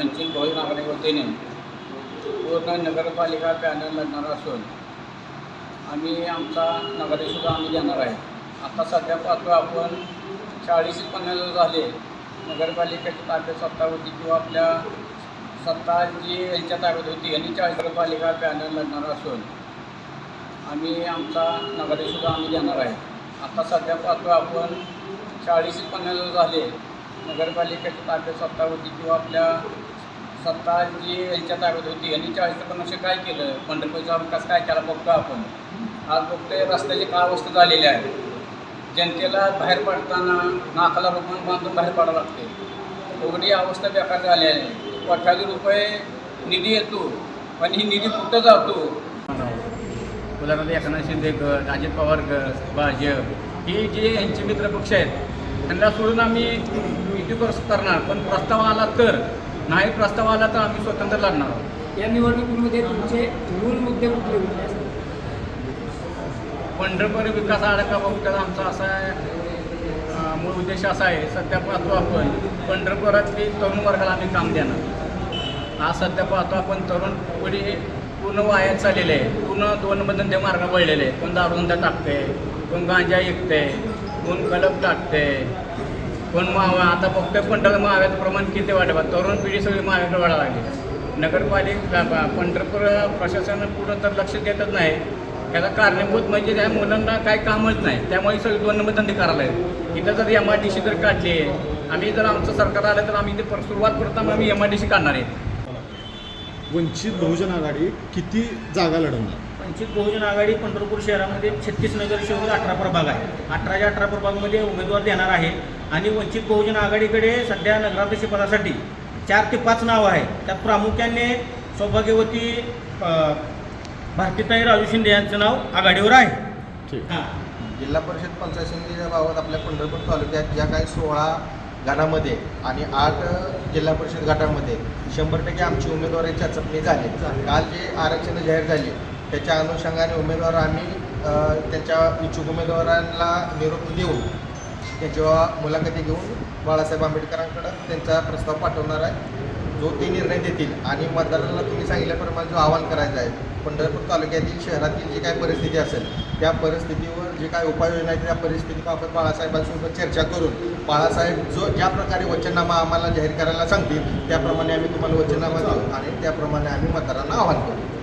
वंचित बहुजन आघाडी वतीने पूर्ण नगरपालिका पॅनल लढणार असून आम्ही आमचा नगरसुद्धा आम्ही देणार आहे. आता सध्या पाहतो आपण चाळीस पन्नास झाले. नगरपालिकेच्या ताब्यात सत्ता होती किंवा आपल्या सत्ता जी यांच्या ताब्यात होती यांनी चाळीस नगरपालिका पॅनल लढणार असून आम्ही आमचा नगरसुद्धा आम्ही देणार आहे. आता सध्या पाहतो आपण चाळीस पन्नास झाले. नगरपालिकेची ताब्यात सत्ता होती किंवा आपल्या सत्ता जी यांच्या ताब्यात होती यांनी चाळीस ते पन्नासशे काय केलं? पंढरपूरचा विकास काय केला? बघतो आपण. आज बघतोय रस्त्याची काय अवस्था झालेली आहे. जनतेला बाहेर पडताना नाकाला रोपण बांधून बाहेर पडावं लागते एवढी अवस्था बेकार झाली आहे. कोट्यावधी रुपये निधी येतो पण ही निधी कुठं जातो? उदाहरणार्थ एकनाथ शिंदे गट अजित पवार गट भाजप ही जे यांचे मित्रपक्ष आहेत त्यांना सोडून आम्ही युती कर- करणार पण प्रस्ताव आला तर नाही प्रस्ताव आला तर आम्ही स्वतंत्र लढणार आहोत. या निवडणुकीमध्ये तुमचे मूळ मुद्दे कुठले कुठले असतात पंढरपूर विकास आढावा आमचा असा आहे मूळ उद्देश असा आहे सध्या पाहतो आपण पंढरपुरातली तरुण वर्गाला आम्ही काम देणार. आज सध्या पाहतो आपण तरुण पिढी पूर्ण वायात चाललेले आहे. पूर्ण दोन बंधन मार्ग वळलेले आहे कोण दारुंदा टाकते कोण गांजा विकते कोण कलप टाकते कोण मावा आता फक्त पंढर माव्याचं प्रमाण किती वाढवा तरुण पिढी सगळी माव्याकडे वाढायला लागली. नगरपालिका पंढरपूर प्रशासन पूर्ण तर लक्ष देतच नाही. त्याला कारणीभूत म्हणजे त्या मुलांना काय कामच नाही. त्यामुळे सगळे दोन नंबर धंदे करायला आहेत इथं जर एम आय डी सी जर काढली. आम्ही जर आमचं सरकार आलं तर आम्ही इथे पर- सुरुवात करताना आम्ही एम आय डी सी काढणार आहे. वंचित बहुजन आघाडी किती जागा लढवणार? वंचित बहुजन आघाडी पंढरपूर शहरामध्ये छत्तीस नगर शहर अठरा प्रभाग आहे. अठराच्या अठरा प्रभागमध्ये उमेदवार देणार आहे. आणि वंचित बहुजन आघाडीकडे सध्या नगराध्यक्ष पदासाठी चार ते पाच नावं आहेत. त्यात प्रामुख्याने सौभाग्यवती भारतीताई राजू शिंदे यांचं नाव आघाडीवर आहे. ठीक. हां. जिल्हा परिषद पंचायत समितीच्या बाबत आपल्या पंढरपूर तालुक्यात ज्या काही सोळा गटामध्ये आणि आठ जिल्हा परिषद गटामध्ये शंभर टक्के आमची उमेदवारी चाचपणी झाली. काल जे आरक्षण जाहीर झाली त्याच्या अनुषंगाने उमेदवार आम्ही त्यांच्या इच्छुक उमेदवारांना निरोप देऊन त्यांच्या मुलाखती घेऊन बाळासाहेब आंबेडकरांकडं त्यांचा प्रस्ताव पाठवणार आहे जो ते निर्णय देतील. आणि मतदारांना तुम्ही सांगितल्याप्रमाणे जो आवाहन करायचा आहे पंढरपूर तालुक्यातील शहरातील जी काही परिस्थिती असेल त्या परिस्थितीवर जे काही उपाययोजना आहेत त्या परिस्थितीबाबत बाळासाहेबांसोबत चर्चा करून बाळासाहेब जो ज्या प्रकारे वचननामा आम्हाला जाहीर करायला सांगतील त्याप्रमाणे आम्ही तुम्हाला वचननामा देऊ आणि त्याप्रमाणे आम्ही मतदारांना आवाहन करू.